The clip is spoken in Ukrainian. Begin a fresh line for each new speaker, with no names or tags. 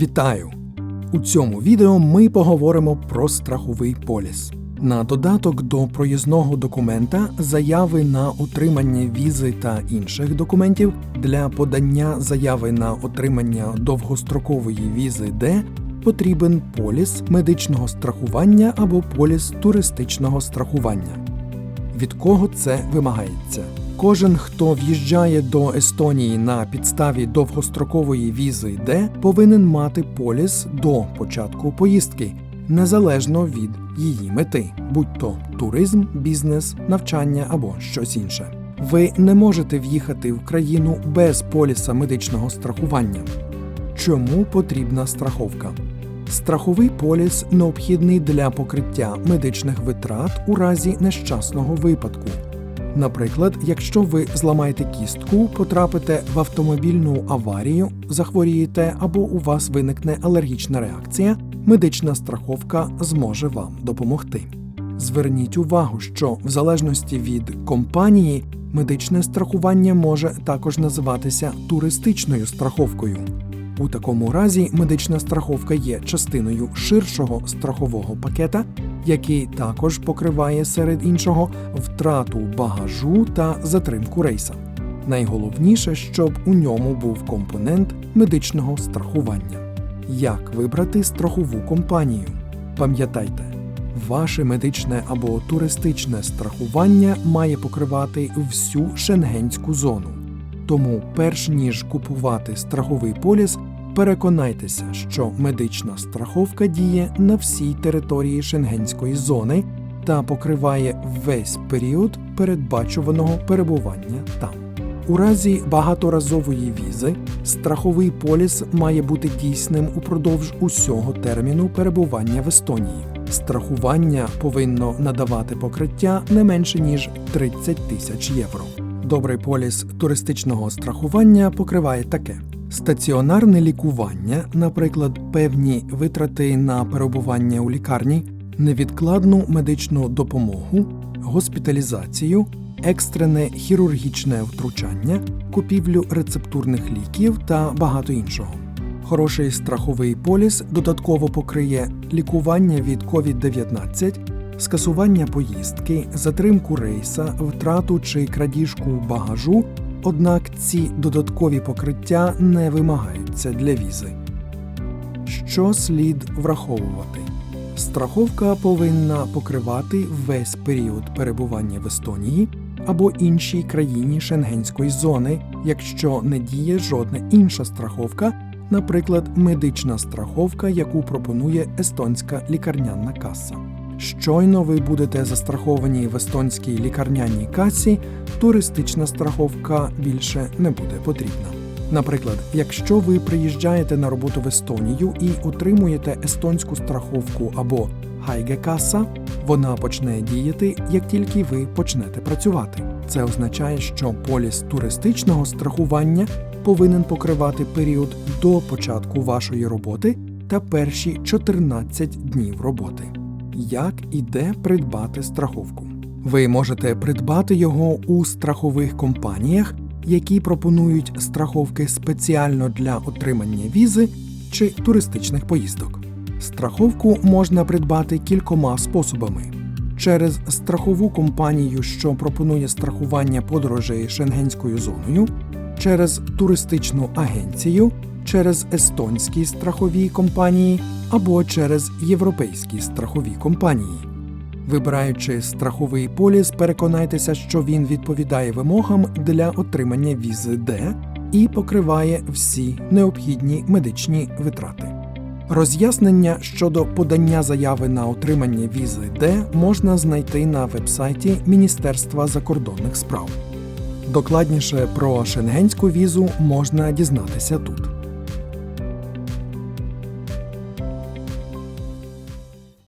Вітаю! У цьому відео ми поговоримо про страховий поліс. На додаток до проїзного документа, заяви на отримання візи та інших документів для подання заяви на отримання довгострокової візи Д потрібен поліс медичного страхування або поліс туристичного страхування. Від кого це вимагається? Кожен, хто в'їжджає до Естонії на підставі довгострокової візи Д, повинен мати поліс до початку поїздки, незалежно від її мети, будь то туризм, бізнес, навчання або щось інше. Ви не можете в'їхати в країну без поліса медичного страхування. Чому потрібна страховка? Страховий поліс необхідний для покриття медичних витрат у разі нещасного випадку. Наприклад, якщо ви зламаєте кістку, потрапите в автомобільну аварію, захворієте або у вас виникне алергічна реакція, медична страховка зможе вам допомогти. Зверніть увагу, що в залежності від компанії медичне страхування може також називатися туристичною страховкою. У такому разі медична страховка є частиною ширшого страхового пакета, який також покриває серед іншого втрату багажу та затримку рейса. Найголовніше, щоб у ньому був компонент медичного страхування. Як вибрати страхову компанію? Пам'ятайте, ваше медичне або туристичне страхування має покривати всю шенгенську зону. Тому, перш ніж купувати страховий поліс, переконайтеся, що медична страховка діє на всій території шенгенської зони та покриває весь період передбачуваного перебування там. У разі багаторазової візи страховий поліс має бути дійсним упродовж усього терміну перебування в Естонії. Страхування повинно надавати покриття не менше ніж 30 тисяч євро. Добрий поліс туристичного страхування покриває таке: стаціонарне лікування, наприклад, певні витрати на перебування у лікарні, невідкладну медичну допомогу, госпіталізацію, екстрене хірургічне втручання, купівлю рецептурних ліків та багато іншого. Хороший страховий поліс додатково покриє лікування від COVID-19, скасування поїздки, затримку рейса, втрату чи крадіжку багажу. Однак ці додаткові покриття не вимагаються для візи. Що слід враховувати? Страховка повинна покривати весь період перебування в Естонії або іншій країні шенгенської зони, якщо не діє жодна інша страховка, наприклад, медична страховка, яку пропонує естонська лікарняна каса. Щойно ви будете застраховані в естонській лікарняній касі, туристична страховка більше не буде потрібна. Наприклад, якщо ви приїжджаєте на роботу в Естонію і отримуєте естонську страховку або Хайгекаса, вона почне діяти, як тільки ви почнете працювати. Це означає, що поліс туристичного страхування повинен покривати період до початку вашої роботи та перші 14 днів роботи. Як і де придбати страховку? Ви можете придбати його у страхових компаніях, які пропонують страховки спеціально для отримання візи чи туристичних поїздок. Страховку можна придбати кількома способами: через страхову компанію, що пропонує страхування подорожей шенгенською зоною, через туристичну агенцію, через естонські страхові компанії або через європейські страхові компанії. Вибираючи страховий поліс, переконайтеся, що він відповідає вимогам для отримання візи Д і покриває всі необхідні медичні витрати. Роз'яснення щодо подання заяви на отримання візи Д можна знайти на вебсайті Міністерства закордонних справ. Докладніше про шенгенську візу можна дізнатися тут.